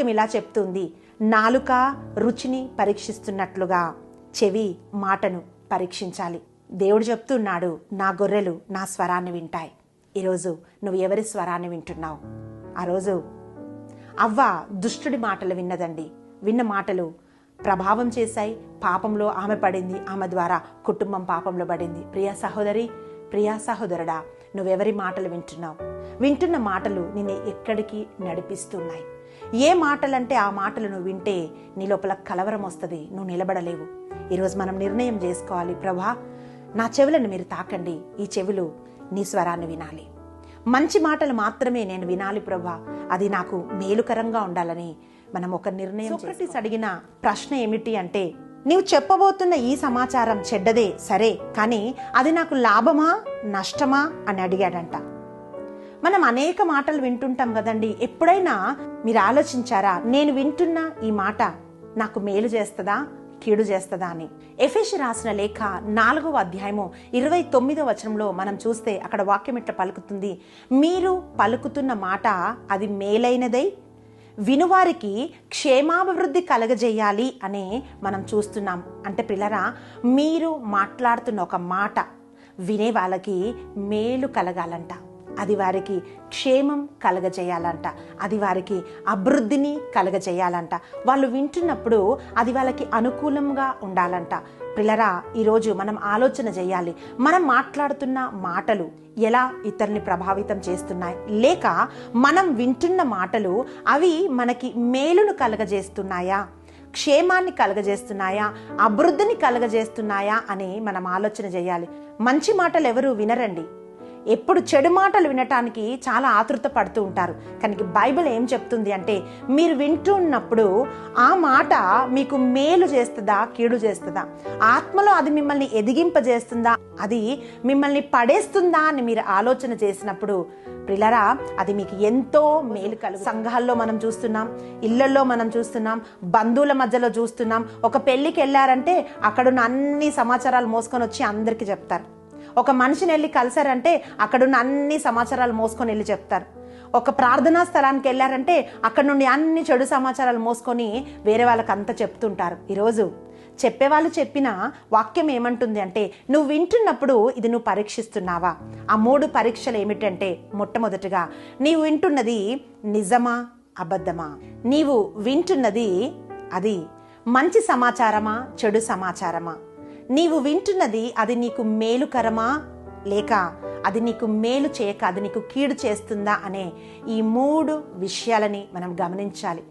వాక్యం ఇలా చెప్తుంది. నాలుక రుచిని పరీక్షిస్తున్నట్లుగా చెవి మాటను పరీక్షించాలి. దేవుడు చెప్తున్నాడు నా గొర్రెలు నా స్వరాన్ని వింటాయి. ఈరోజు నువ్వు ఎవరి స్వరాన్ని వింటున్నావు? ఆ రోజు అవ్వ దుష్టుడి మాటలు విన్నదండి. విన్న మాటలు ప్రభావం చేశాయి పాపంలో ఆమె పడింది ఆమె ద్వారా కుటుంబం పాపంలో పడింది. ప్రియా సహోదరి ప్రియా సహోదరుడా నువ్వెవరి మాటలు వింటున్నావు? వింటున్న మాటలు నిన్ను ఎక్కడికి నడిపిస్తున్నాయి? ఏ మాటలంటే ఆ మాటలు నువ్వు వింటే నీ లోపల కలవరం వస్తుంది నువ్వు నిలబడలేవు. ఈరోజు మనం నిర్ణయం చేసుకోవాలి ప్రభా. నా చెవులను మీరు తాకండి ఈ చెవులు నీ స్వరాన్ని వినాలి. మంచి మాటలు మాత్రమే నేను వినాలి ప్రభా. అది నాకు మేలుకరంగా ఉండాలని మనం ఒక నిర్ణయం సోక్రటీస్ అడిగిన ప్రశ్న ఏమిటి అంటే నీవు చెప్పబోతున్న ఈ సమాచారం చెడ్డదే సరే కానీ అది నాకు లాభమా నష్టమా అని అడిగాడంట. మనం అనేక మాటలు వింటుంటాం కదండి. ఎప్పుడైనా మీరు ఆలోచించారా నేను వింటున్న ఈ మాట నాకు మేలు చేస్తుందా కీడు చేస్తుందా అని? ఎఫెషి రాసిన లేఖ నాలుగవ అధ్యాయము ఇరవై తొమ్మిదో వచనంలో మనం చూస్తే అక్కడ వాక్యం ఇట్లా పలుకుతుంది. మీరు పలుకుతున్న మాట అది మేలైనదై వినువారికి క్షేమాభివృద్ధి కలగజేయాలి అని మనం చూస్తున్నాం. అంటే పిల్లరా మీరు మాట్లాడుతున్న ఒక మాట వినే వాళ్ళకి మేలు కలగాలంట. అది వారికి క్షేమం కలగజేయాలంట. అది వారికి అభివృద్ధిని కలగజేయాలంట. వాళ్ళు వింటున్నప్పుడు అది వాళ్ళకి అనుకూలంగా ఉండాలంట. పిల్లరా ఈరోజు మనం ఆలోచన చేయాలి. మనం మాట్లాడుతున్న మాటలు ఎలా ఇతరుని ప్రభావితం చేస్తున్నాయి? లేక మనం వింటున్న మాటలు అవి మనకి మేలును కలగజేస్తున్నాయా? క్షేమాన్ని కలగజేస్తున్నాయా? అభివృద్ధిని కలగజేస్తున్నాయా? అని మనం ఆలోచన చేయాలి. మంచి మాటలు ఎవరు వినరండి. ఎప్పుడు చెడు మాటలు వినటానికి చాలా ఆతృత పడుతూ ఉంటారు. కానీ బైబిల్ ఏం చెప్తుంది అంటే మీరు వింటున్నప్పుడు ఆ మాట మీకు మేలు చేస్తుందా కీడు చేస్తుందా? ఆత్మలో అది మిమ్మల్ని ఎదిగింపజేస్తుందా? అది మిమ్మల్ని పడేస్తుందా అని మీరు ఆలోచన చేసినప్పుడు ప్రిలరా అది మీకు ఎంతో మేలు కలుగు సంఘాల్లో మనం చూస్తున్నాం ఇళ్ళలో మనం చూస్తున్నాం బంధువుల మధ్యలో చూస్తున్నాం. ఒక పెళ్ళికి వెళ్ళారంటే అక్కడున్న అన్ని సమాచారాలు మోసుకొని వచ్చి అందరికీ చెప్తారు. ఒక మనిషిని వెళ్ళి కలిసారంటే అక్కడున్న అన్ని సమాచారాలు మోసుకొని వెళ్ళి చెప్తారు. ఒక ప్రార్థనా స్థలానికి వెళ్ళారంటే అక్కడ నుండి అన్ని చెడు సమాచారాలు మోసుకొని వేరే వాళ్ళకి అంతా చెప్తుంటారు. ఈరోజు చెప్పేవాళ్ళు చెప్పిన వాక్యం ఏమంటుంది అంటే నువ్వు వింటున్నప్పుడు ఇది నువ్వు పరీక్షిస్తున్నావా? ఆ మూడు పరీక్షలు ఏమిటంటే మొట్టమొదటిగా నీవు వింటున్నది నిజమా అబద్ధమా? నీవు వింటున్నది అది మంచి సమాచారమా చెడు సమాచారమా? నీవు వింటున్నది అది నీకు మేలుకరమా? లేక అది నీకు మేలు చేయక అది నీకు కీడు చేస్తుందా? అనే ఈ మూడు విషయాలని మనం గమనించాలి.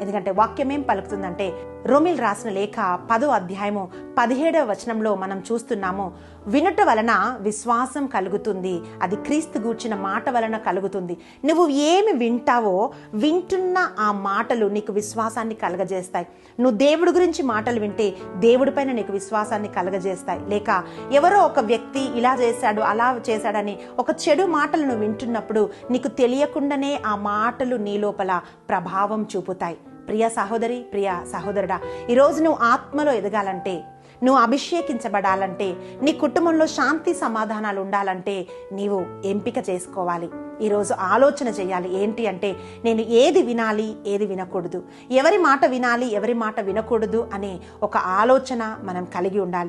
ఎందుకంటే వాక్యం ఏం పలుకుతుందంటే రోమిల్ రాసిన లేఖ పదో అధ్యాయము పదిహేడవ వచనంలో మనం చూస్తున్నాము వినుట వలన విశ్వాసం కలుగుతుంది. అది క్రీస్తు గూర్చిన మాట వలన కలుగుతుంది. నువ్వు ఏమి వింటావో వింటున్న ఆ మాటలు నీకు విశ్వాసాన్ని కలగజేస్తాయి. నువ్వు దేవుడి గురించి మాటలు వింటే దేవుడి పైన నీకు విశ్వాసాన్ని కలగజేస్తాయి. లేక ఎవరో ఒక వ్యక్తి ఇలా చేశాడు అలా చేశాడని ఒక చెడు మాటలను వింటున్నప్పుడు నీకు తెలియకుండానే ఆ మాటలు నీ లోపల ప్రభావం చూపుతాయి. ప్రియ సహోదరి ప్రియ సహోదరుడా ఈరోజు నువ్వు ఆత్మలో ఎదగాలంటే నువ్వు అభిషేకించబడాలంటే నీ కుటుంబంలో శాంతి సమాధానాలు ఉండాలంటే నీవు ఎంపిక చేసుకోవాలి. ఈరోజు ఆలోచన చేయాలి ఏంటి అంటే నేను ఏది వినాలి ఏది వినకూడదు. ఎవరి మాట వినాలి ఎవరి మాట వినకూడదు అనే ఒక ఆలోచన మనం కలిగి ఉండాలి.